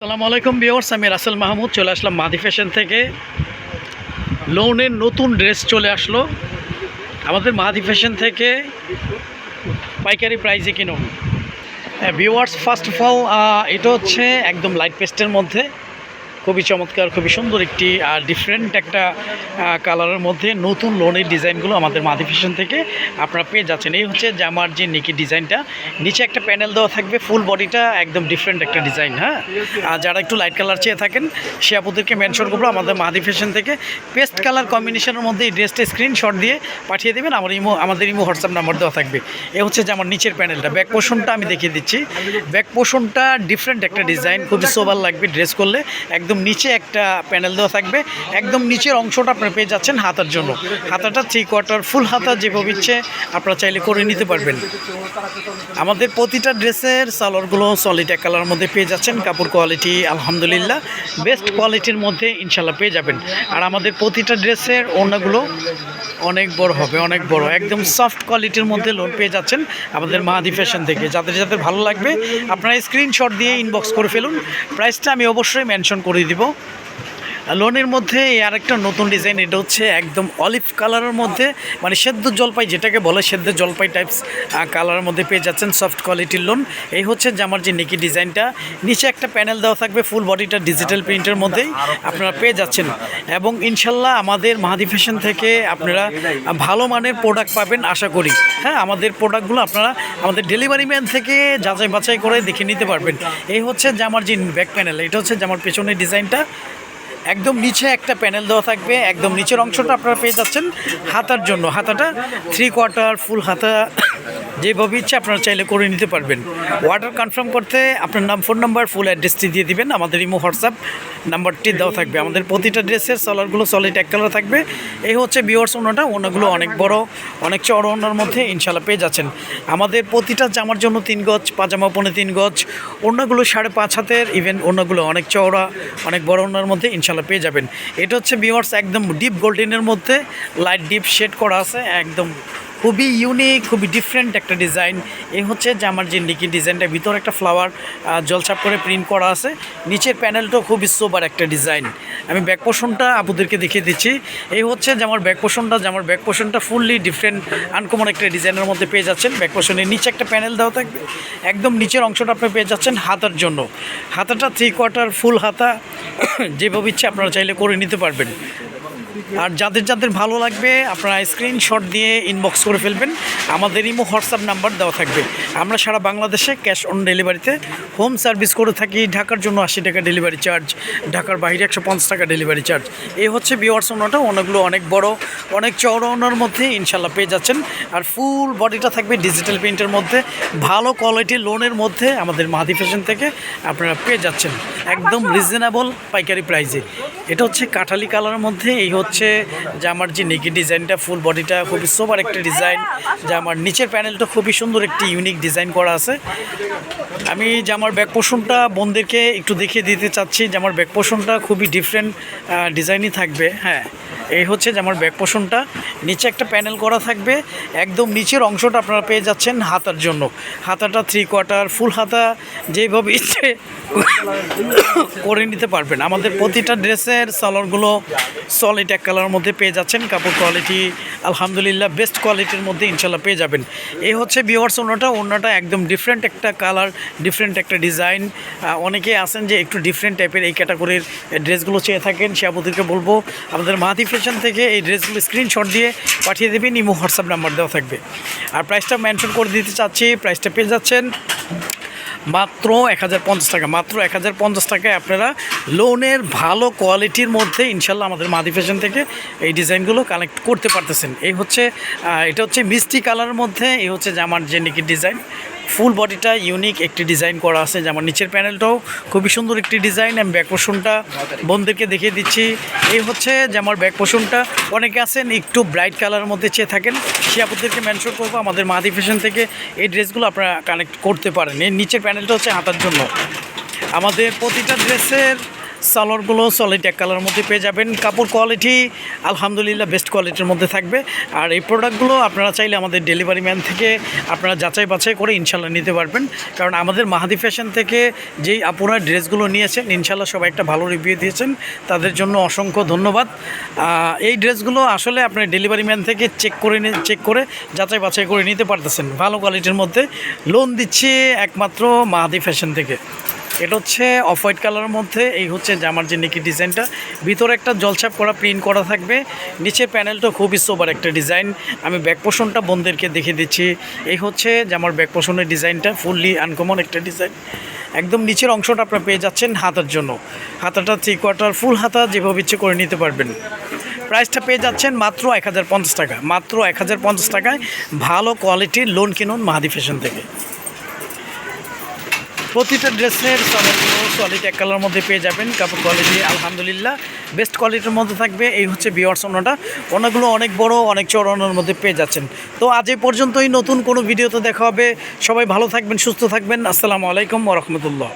আসসালামু আলাইকুম বিওর্স আমি রাসেল মাহমুদ, চলে আসলাম মাদি ফ্যাশন থেকে। লোনের নতুন ড্রেস চলে আসলো। আমাদের মাদি ফ্যাশন থেকে পাইকারি প্রাইজে কিনুন। বিওয়ার্স ফার্স্ট অফ অল এটা হচ্ছে একদম লাইট পেস্টের মধ্যে। খুবই চমৎকার, খুবই সুন্দর একটি আর ডিফারেন্ট একটা কালারের মধ্যে নতুন লোনের ডিজাইনগুলো আমাদের মাদি ফ্যাশন থেকে আপনারা পেয়ে যাচ্ছেন। এই হচ্ছে জামার যে নিকি ডিজাইনটা নিচে একটা প্যানেল দেওয়া থাকবে ফুল বডিটা একদম ডিফারেন্ট একটা ডিজাইন হ্যাঁ? আর যারা একটু লাইট কালার চেয়ে থাকেন, সে আপুদেরকে মেনশন করব, আমাদের মাদি ফ্যাশন থেকে। পেস্ট কালার কম্বিনেশনের মধ্যে এই ড্রেসটা স্ক্রিনশট দিয়ে পাঠিয়ে দেবেন, আমার ইমো, আমাদের ইমো হোয়াটসঅ্যাপ নাম্বার দেওয়া থাকবে। এ হচ্ছে যে আমার নিচের প্যানেলটা ব্যাক পোষণটা আমি দেখিয়ে দিচ্ছি। ব্যাক পোষণটা ডিফারেন্ট একটা ডিজাইন খুবই সোবার লাগবে ড্রেস করলে। একদম নিচে একটা প্যানেল দেওয়া থাকবে। একদম নিচের অংশটা আপনারা পেয়ে যাচ্ছেন হাতার জন্য। হাতাটা থ্রি কোয়ার্টার ফুল হাতা যেভাবে ইচ্ছে আপনারা চাইলে করে নিতে পারবেন। আমাদের প্রতিটা ড্রেসের সালোয়ারগুলো সলিড এক কালার মধ্যে পেয়ে যাচ্ছেন। কাপড় কোয়ালিটি আলহামদুলিল্লাহ বেস্ট কোয়ালিটির মধ্যে ইনশাল্লাহ পেয়ে যাবেন। আর আমাদের প্রতিটা ড্রেসের ওড়নাগুলো অনেক বড় হবে, অনেক বড়। একদম সফট কোয়ালিটির মধ্যে লোন পেয়ে যাচ্ছেন আমাদের মাহাদি ফ্যাশন থেকে। যাদের যাদের ভালো লাগবে, আপনারা স্ক্রিনশট দিয়ে ইনবক্স করে ফেলুন। প্রাইসটা আমি অবশ্যই মেনশন করে দিব। লোনের মধ্যে এই আরেকটা নতুন ডিজাইন, এটা হচ্ছে একদম অলিভ কালারের মধ্যে মানে সেদ্ধ জলপাই যেটাকে বলে, সেদ্ধ জলপাই টাইপস কালারের মধ্যে পেয়ে যাচ্ছেন সফট কোয়ালিটির লোন। এই হচ্ছে যে আমার যে নিকি ডিজাইনটা। নিচে একটা প্যানেল দেওয়া থাকবে ফুল বডিটা ডিজিটাল প্রিন্টের মধ্যেই আপনারা পেয়ে যাচ্ছেন। এবং ইনশাল্লাহ আমাদের মাহাদি ফ্যাশন থেকে আপনারা ভালো মানের প্রোডাক্ট পাবেন, আশা করি। হ্যাঁ আমাদের প্রোডাক্টগুলো আপনারা আমাদের ডেলিভারি ম্যান থেকে যাচাই বাছাই করে দেখে নিতে পারবেন। এই হচ্ছে যে আমার যে ব্যাক প্যানেল এটা হচ্ছে যে আমার পেছনের ডিজাইনটা। একদম নিচে একটা প্যানেল দেওয়া থাকবে, একদম নিচের অংশটা আপনারা পেয়ে যাচ্ছেন হাতার জন্য। হাতাটা থ্রি কোয়ার্টার ফুল হাতা, যেভাবে ইচ্ছে আপনারা চাইলে করে নিতে পারবেন। অর্ডার কনফার্ম করতে আপনার নাম ফোন নাম্বার ফুল অ্যাড্রেসটি দিয়ে দিবেন। আমাদের ইমো হোয়াটসঅ্যাপ নাম্বারটি দেওয়া থাকবে। আমাদের প্রতিটা ড্রেসের সলারগুলো সলিড এক কালার থাকবে। এই হচ্ছে বিওয়ার্স ওনাটা। ওনাগুলো অনেক বড়, অনেক চড় ওনার মধ্যে ইনশাল্লাহ পেয়ে যাচ্ছেন। আমাদের প্রতিটা জামার জন্য তিন গজ, পাজামা পনে তিন গজ। ওনাগুলো সাড়ে পাঁচ হাতের ইভেন ওনাগুলো অনেক চওড়া, অনেক বড় ওনার মধ্যে ইনশাল্লাহ পেয়ে যাবেন। এটা হচ্ছে বিওয়ার্স একদম ডিপ গোল্ডেনের মধ্যে লাইট ডিপ শেড করা আছে, একদম খুবই ইউনিক খুবই ডিফারেন্ট একটা ডিজাইন এই হচ্ছে যে আমার যে নিকি ডিজাইনটা ভিতরে একটা ফ্লাওয়ার জলছাপ করে প্রিন্ট করা আছে। নিচের প্যানেলটাও খুবই সোবার একটা ডিজাইন আমি ব্যাক পোষণটা আপুদেরকে দেখিয়ে দিচ্ছি। এই হচ্ছে যে আমার ব্যাক পোষণটা যে আমার ব্যাক পোষণটা ফুললি ডিফারেন্ট আনকমন একটা ডিজাইনের মধ্যে পেয়ে যাচ্ছেন। ব্যাক পোষণের নিচে একটা প্যানেল দেওয়া থাকবে। একদম নিচের অংশটা আপনি পেয়ে যাচ্ছেন হাতার জন্য। হাতাটা থ্রি কোয়ার্টার ফুল হাতা। যেভাবে ইচ্ছে আপনারা চাইলে করে নিতে পারবেন। আর যাদের যাদের ভালো লাগবে, আপনারা স্ক্রিনশট দিয়ে ইনবক্স করে ফেলবেন। আমাদের ইমো, হোয়াটসঅ্যাপ নাম্বার দেওয়া থাকবে। আমরা সারা বাংলাদেশে ক্যাশ অন ডেলিভারিতে হোম সার্ভিস করে থাকি। ঢাকার জন্য আশি টাকা ডেলিভারি চার্জ, ঢাকার বাইরে একশো পঞ্চাশ টাকা ডেলিভারি চার্জ। এই হচ্ছে বিওয়ার্স ওনাটা অনেকগুলো অনেক বড়, অনেক চওড়া মধ্যে ইনশাল্লাহ পেয়ে যাচ্ছেন। আর ফুল বডিটা থাকবে ডিজিটাল প্রিন্টের মধ্যে। ভালো কোয়ালিটি লোনের মধ্যে আমাদের মাহাদি ফ্যাশন থেকে আপনারা পেয়ে যাচ্ছেন। একদম রিজনেবল পাইকারি প্রাইসে এটা হচ্ছে কাঠালি কালারের মধ্যে, এই হচ্ছে যে আমার যে নেকি ডিজাইনটা ফুল বডিটা খুবই সোবার একটা ডিজাইন যে আমার নিচের প্যানেলটা খুবই সুন্দর একটি ইউনিক ডিজাইন করা আছে। আমি যে আমার ব্যাক পোষণটা বোনদেরকে একটু দেখিয়ে দিতে চাচ্ছি যে আমার ব্যাক পোষণটা খুবই ডিফারেন্ট ডিজাইনই থাকবে হ্যাঁ। এই হচ্ছে যে আমার ব্যাক পোষণটা নিচে একটা প্যানেল করা থাকবে একদম নিচের অংশটা আপনারা পেয়ে যাচ্ছেন হাতার জন্য। হাতাটা থ্রি কোয়ার্টার ফুল হাতা যেভাবে ইচ্ছে করে নিতে পারবেন। আমাদের প্রতিটা ড্রেসের সালোয়ারগুলো সলিড এক কালারের মধ্যে পেয়ে যাচ্ছেন কাপড় কোয়ালিটি আলহামদুলিল্লাহ বেস্ট কোয়ালিটির মধ্যে ইনশাল্লাহ পেয়ে যাবেন। এই হচ্ছে বিওয়ার্স ওনাটা ওনাটা একদম ডিফারেন্ট একটা কালার ডিফারেন্ট একটা ডিজাইন অনেকে আছেন যে একটু ডিফারেন্ট টাইপের এই ক্যাটাগরির ড্রেসগুলো চেয়ে থাকেন, সে আপনাদেরকে বলব, আমাদের মাহাতি ফ্যাশন থেকে এই ড্রেসগুলো স্ক্রিনশট দিয়ে পাঠিয়ে দেবেন, ইমো হোয়াটসঅ্যাপ নাম্বার দেওয়া থাকবে। আর প্রাইসটা মেনশন করে দিতে চাচ্ছি প্রাইসটা পেয়ে যাচ্ছেন মাত্র এক হাজার পঞ্চাশ টাকা, মাত্র এক হাজার পঞ্চাশ টাকায় আপনারা লোনের ভালো কোয়ালিটির মধ্যে ইনশাল্লাহ আমাদের মাদি ফ্যাশন থেকে এই ডিজাইনগুলো কালেক্ট করতে পারতেছেন। এই হচ্ছে এটা হচ্ছে মিষ্টি কালারের মধ্যে, এই হচ্ছে জামার জেনিকির ডিজাইন ফুল বডিটা ইউনিক একটি ডিজাইন করা আছে। যেমন নিচের প্যানেলটাও খুবই সুন্দর একটি ডিজাইন আমি ব্যাক পোষণটা বন্ধুদেরকে দেখিয়ে দিচ্ছি। এই হচ্ছে যে আমার ব্যাক পোষণটা অনেকে আছেন একটু ব্রাইট কালারের মধ্যে চেয়ে থাকেন। সে আপনাদেরকে মেনশন করব, আমাদের মাদি ফ্যাশন থেকে এই ড্রেসগুলো আপনারা কানেক্ট করতে পারেন। এর নিচের প্যানেলটা হচ্ছে হাতার জন্য। আমাদের প্রতিটা ড্রেসের সালোয়ারগুলো সলিড এক কালার মধ্যে পেয়ে যাবেন। কাপড় কোয়ালিটি আলহামদুলিল্লাহ বেস্ট কোয়ালিটির মধ্যে থাকবে। আর এই প্রোডাক্টগুলো আপনারা চাইলে আমাদের ডেলিভারি ম্যান থেকে আপনারা যাচাই বাছাই করে ইনশাল্লাহ নিতে পারবেন। কারণ আমাদের মাহাদি ফ্যাশন থেকে যেই আপনারা ড্রেসগুলো নিয়েছেন ইনশাল্লাহ সবাই একটা ভালো রিভিউ দিয়েছেন। তাদের জন্য অসংখ্য ধন্যবাদ। এই ড্রেসগুলো আসলে আপনার ডেলিভারি ম্যান থেকে চেক করে চেক করে যাচাই বাছাই করে নিতে পারতেছেন। ভালো কোয়ালিটির মধ্যে। লোন দিচ্ছে একমাত্র মাহাদি ফ্যাশন থেকে। এটা হচ্ছে অফ হোয়াইট কালারের মধ্যে, এই হচ্ছে জামার যে নেকি ডিজাইনটা। ভিতরে একটা জলছাপ করা, প্রিন্ট করা থাকবে। নিচের প্যানেলটা খুবই সোবার একটা ডিজাইন। আমি ব্যাক পোষণটা বোনদেরকে দেখিয়ে দিচ্ছি। এই হচ্ছে জামার ব্যাক পোষণের ডিজাইনটা ফুললি আনকমন একটা ডিজাইন। একদম নিচের অংশটা আপনারা পেয়ে যাচ্ছেন হাতার জন্য। হাতাটা থ্রি কোয়ার্টার ফুল হাতা, যেভাবে ইচ্ছে করে নিতে পারবেন। প্রাইসটা পেয়ে যাচ্ছেন মাত্র এক হাজার পঞ্চাশ টাকা। মাত্র এক হাজার পঞ্চাশ টাকায় ভালো কোয়ালিটির লোন কিনুন মাহাদি ফ্যাশন থেকে। প্রতিটা ড্রেসের কোয়ালিটি এক কালার মধ্যে পেয়ে যাবেন। কাপড় কোয়ালিটি আলহামদুলিল্লাহ। বেস্ট কোয়ালিটির মধ্যে থাকবে এই হচ্ছে বিওয়ার ওনাটা ওনাগুলো অনেক বড়, অনেক চড়ানোর মধ্যে পেয়ে যাচ্ছেন। তো আজ এই পর্যন্তই, নতুন কোনো ভিডিওতে দেখা হবে। সবাই ভালো থাকবেন, সুস্থ থাকবেন। আসসালামু আলাইকুম ওরহমতুল্লাহ